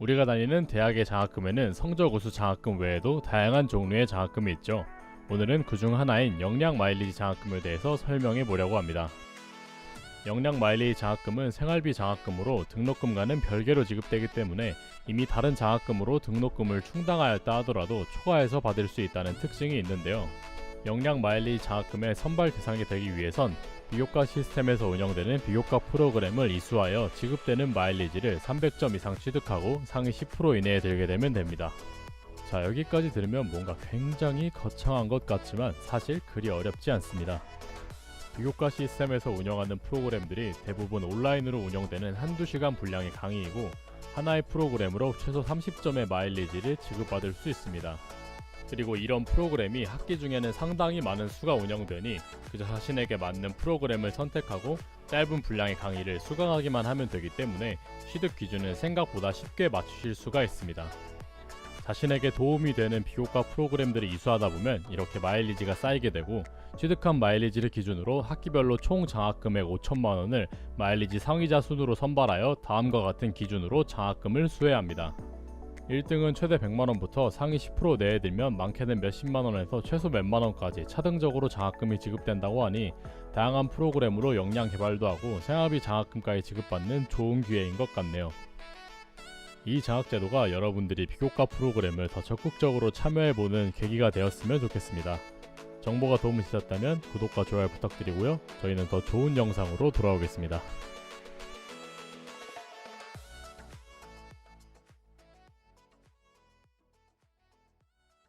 우리가 다니는 대학의 장학금에는 성적 우수 장학금 외에도 다양한 종류의 장학금이 있죠. 오늘은 그중 하나인 영양 마일리지 장학금에 대해서 설명해 보려고 합니다. 영양 마일리지 장학금은 생활비 장학금으로 등록금과는 별개로 지급되기 때문에 이미 다른 장학금으로 등록금을 충당하였다 하더라도 초과해서 받을 수 있다는 특징이 있는데요. 영양 마일리지 장학금의 선발 대상이 되기 위해선 비교과 시스템에서 운영되는 비교과 프로그램을 이수하여 지급되는 마일리지를 300점 이상 취득하고 상위 10% 이내에 들게 되면 됩니다. 자 여기까지 들으면 뭔가 굉장히 거창한 것 같지만 사실 그리 어렵지 않습니다. 비교과 시스템에서 운영하는 프로그램들이 대부분 온라인으로 운영되는 한두 시간 분량의 강의이고 하나의 프로그램으로 최소 30점의 마일리지를 지급받을 수 있습니다. 그리고 이런 프로그램이 학기 중에는 상당히 많은 수가 운영되니 그저 자신에게 맞는 프로그램을 선택하고 짧은 분량의 강의를 수강하기만 하면 되기 때문에 취득 기준은 생각보다 쉽게 맞추실 수가 있습니다. 자신에게 도움이 되는 비교과 프로그램들을 이수하다 보면 이렇게 마일리지가 쌓이게 되고 취득한 마일리지를 기준으로 학기별로 총 장학금액 5천만 원을 마일리지 상위자 순으로 선발하여 다음과 같은 기준으로 장학금을 수여합니다. 1등은 최대 100만 원부터 상위 10% 내에 들면 많게는 몇십만 원에서 최소 몇만 원까지 차등적으로 장학금이 지급된다고 하니 다양한 프로그램으로 역량 개발도 하고 생활비 장학금까지 지급받는 좋은 기회인 것 같네요. 이 장학제도가 여러분들이 비교과 프로그램을 더 적극적으로 참여해보는 계기가 되었으면 좋겠습니다. 정보가 도움이 되셨다면 구독과 좋아요 부탁드리고요. 저희는 더 좋은 영상으로 돌아오겠습니다.